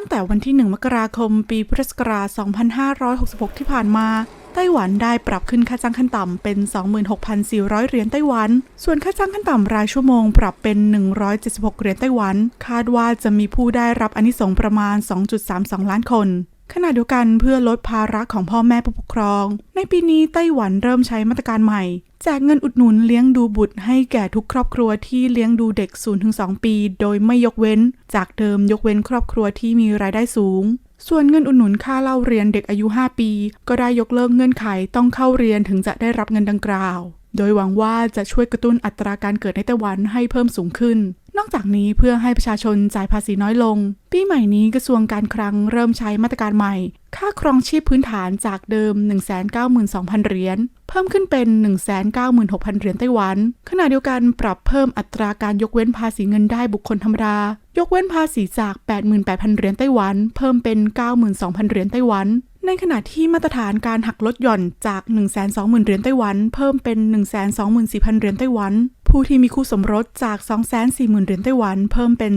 ตั้งแต่วันที่ 1 มกราคม ปีพุทธศักราช 2566 ที่ผ่านมา ไต้หวันได้ปรับขึ้นค่าจ้างขั้นต่ำเป็น 26,400 เหรียญไต้หวัน ส่วนค่าจ้างขั้นต่ำรายชั่วโมงปรับเป็น 176 เหรียญไต้หวัน คาดว่าจะมีผู้ได้รับอนิสงประมาณ 2.32 ล้านคน ขณะเดียวกันเพื่อลดภาระของพ่อแม่ผู้ปกครอง ในปีนี้ไต้หวันเริ่มใช้มาตรการใหม่แจกเงินอุดหนุนเลี้ยงดูบุตรให้แก่ทุกครอบครัวที่เลี้ยงดูเด็ก 0-2 ปี โดยไม่ยกเว้น จากเดิมยกเว้นครอบครัวที่มีรายได้สูง ส่วนเงินอุดหนุนค่าเล่าเรียนเด็กอายุ 5 ปี ก็ได้ยกเลิกเงื่อนไขต้องเข้าเรียนถึงจะได้รับเงินดังกล่าว โดยหวังว่าจะช่วยกระตุ้นอัตราการเกิดในไต้หวันให้เพิ่มสูงขึ้น นอกจากนี้เพื่อให้ประชาชนจ่ายภาษีน้อยลง ปีใหม่นี้กระทรวงการคลังเริ่มใช้มาตรการใหม่ ค่าครองชีพพื้นฐานจากเดิม 192,000 เหรียญเพิ่มขึ้นเป็น 196,000 เหรียญไต้หวัน ขณะเดียวกันปรับเพิ่มอัตราการยกเว้นภาษีเงินได้บุคคลธรรมดายกเว้นภาษีจาก 88,000 เหรียญไต้หวัน เพิ่มเป็น 92,000 เหรียญไต้หวัน ในขณะที่มาตรฐานการหักลดหย่อนจาก 120,000 เหรียญไต้หวัน เพิ่มเป็น 124,000 เหรียญไต้หวัน ผู้ที่มีคู่สมรสจาก 240,000 เหรียญไต้หวัน เพิ่มเป็น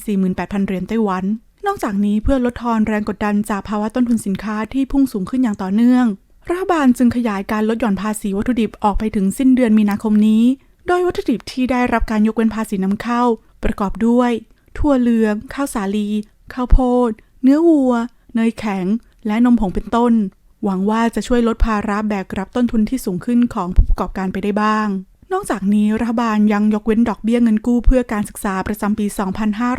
248,000 เหรียญไต้หวัน นอกจากนี้เพื่อลดทอนแรงกดดันจากภาวะต้นทุนสินค้าที่พุ่งสูงขึ้นอย่างต่อเนื่อง รัฐบาลจึงขยายการลดหย่อนภาษีวัตถุดิบออกไปถึงสิ้นเดือนมีนาคมนี้ โดยวัตถุดิบที่ได้รับการยกเว้นภาษีนำเข้า ประกอบด้วย ถั่วเหลือง ข้าวสาลี ข้าวโพด เนื้อวัว เนยแข็ง และนมผงเป็นต้น หวังว่าจะช่วยลดภาระแบกรับต้นทุนที่สูงขึ้นของผู้ประกอบการไปได้บ้าง นอกจากนี้รัฐบาลยังยกเว้นดอกเบี้ยเงินกู้เพื่อการศึกษาประจำปี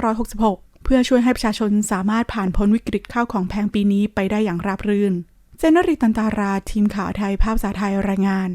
2566 เพื่อช่วยให้ประชาชนสามารถผ่านพ้นวิกฤตข้าวของแพงปีนี้ไปได้อย่างราบรื่น เจนนริตันตาราทีมข่าวไทยภาพภาษาไทยรายงาน